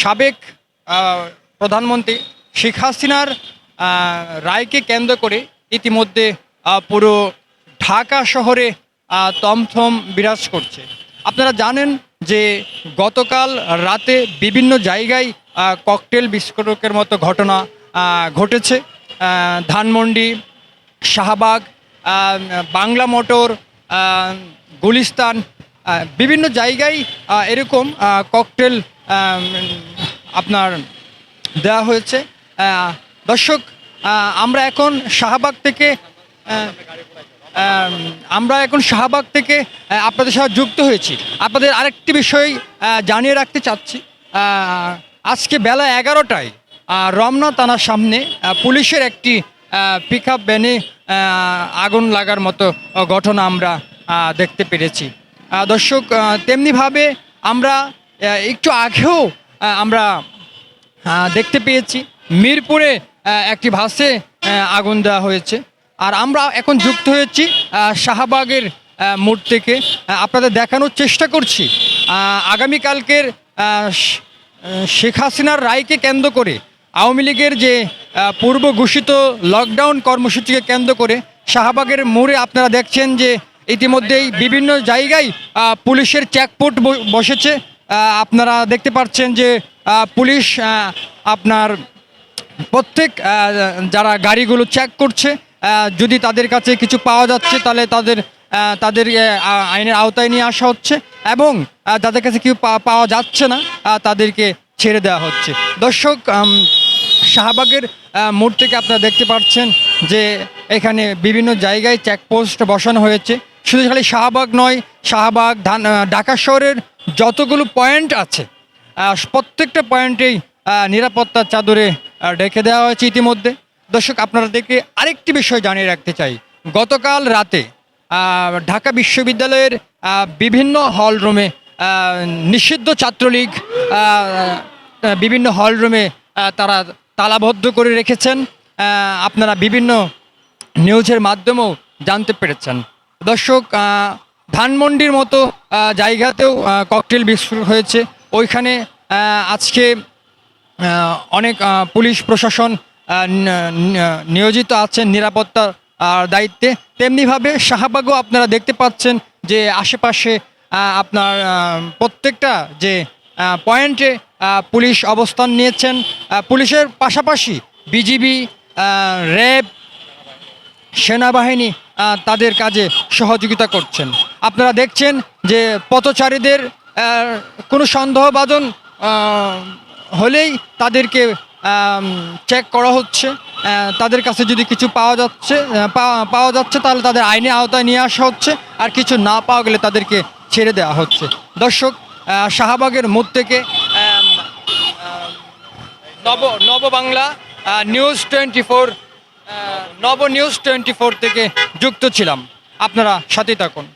সাবেক প্রধানমন্ত্রী শেখ হাসিনার রায়কে কেন্দ্র করে ইতিমধ্যে পুরো ঢাকা শহরে তমথম বিরাজ করছে। আপনারা জানেন যে গতকাল রাতে বিভিন্ন জায়গায় ককটেল বিস্ফোরকের মতো ঘটনা ঘটেছে। ধানমন্ডি, শাহবাগ বাংলা মোটর গুলিস্তান বিভিন্ন জায়গায় এরকম ককটেল আপনার দেওয়া হয়েছে। দর্শক আমরা এখন শাহবাগ থেকে আমরা এখন শাহবাগ থেকে আপনাদের সাথে যুক্ত হয়েছি। আপনাদের আরেকটি বিষয় জানিয়ে রাখতে চাচ্ছি। আজকে বেলা এগারোটায় রমনা থানার সামনে পুলিশের একটি পিক আপ ভ্যানে আগুন লাগার মতো ঘটনা আমরা দেখতে পেরেছি। দর্শক তেমনিভাবে আমরা একটু আগেও আমরা দেখতে পেয়েছি। মিরপুরে একটি ভাসে আগুন দেওয়া হয়েছে। আর আমরা এখন যুক্ত হয়েছি শাহবাগের মোড় থেকে। আপনাদের দেখানোর চেষ্টা করছি। আগামীকালকের শেখ হাসিনার রায়কে কেন্দ্র করে, আওয়ামী লীগের যে পূর্ব ঘোষিত লকডাউন কর্মসূচিকে কেন্দ্র করে শাহবাগের মোড়ে আপনারা দেখছেন যে ইতিমধ্যেই বিভিন্ন জায়গায় পুলিশের চেকপোস্ট বসেছে। আপনারা দেখতে পাচ্ছেন যে পুলিশ আপনার প্রত্যেক যারা গাড়িগুলো চেক করছে যদি তাদের কাছে কিছু পাওয়া যাচ্ছে, তাহলে তাদের তাদের আইনের আওতায় নিয়ে আসা হচ্ছে এবং যাদের কাছে কেউ পাওয়া যাচ্ছে না তাদেরকে ছেড়ে দেওয়া হচ্ছে। দর্শক শাহবাগের মোড় থেকে আপনারা দেখতে পাচ্ছেন যে, এখানে বিভিন্ন জায়গায় চেকপোস্ট বসানো হয়েছে। শুধু খালি শাহবাগ নয়, শাহবাগ, ধান ঢাকা শহরের যতগুলো পয়েন্ট আছে প্রত্যেকটা পয়েন্টেই নিরাপত্তার চাদরে ডেকে দেওয়া হয়েছে ইতিমধ্যে। দর্শক, আপনারা দেখে আরেকটি বিষয় জানিয়ে রাখতে চাই। গতকাল রাতে ঢাকা বিশ্ববিদ্যালয়ের বিভিন্ন হল রুমে নিষিদ্ধ ছাত্রলীগ বিভিন্ন হল রুমে তারা তালাবদ্ধ করে রেখেছেন। আপনারা বিভিন্ন নিউজের মাধ্যমেও জানতে পেরেছেন। দর্শক ধানমন্ডির মতো জায়গাতেও ককটেল বিস্ফোরণ হয়েছে। ওইখানে আজকে অনেক পুলিশ প্রশাসন নিয়োজিত আছেন নিরাপত্তার দায়িত্বে। তেমনিভাবে শাহবাগও আপনারা দেখতে পাচ্ছেন যে আশেপাশে আপনার প্রত্যেকটা যে পয়েন্টে পুলিশ অবস্থান নিয়েছেন। পুলিশের পাশাপাশি বিজিবি র্যাব সেনাবাহিনী তাদের কাজে সহযোগিতা করছেন। আপনারা দেখছেন যে পথচারীদের কোনো সন্দেহভাজন হলেই তাদেরকে চেক করা হচ্ছে। তাদের কাছে যদি কিছু পাওয়া যাচ্ছে পাওয়া- যাচ্ছে, তাহলে তাদের আইনে আওতায় নিয়ে আসা হচ্ছে। আর কিছু না পাওয়া গেলে তাদেরকে ছেড়ে দেওয়া হচ্ছে। দর্শক শাহবাগের মোড় থেকে নব, নববাংলা নিউজ টোয়েন্টি ফোর নব নিউজ টোয়েন্টি ফোর থেকে যুক্ত ছিলাম। আপনারা সাথে থাকুন।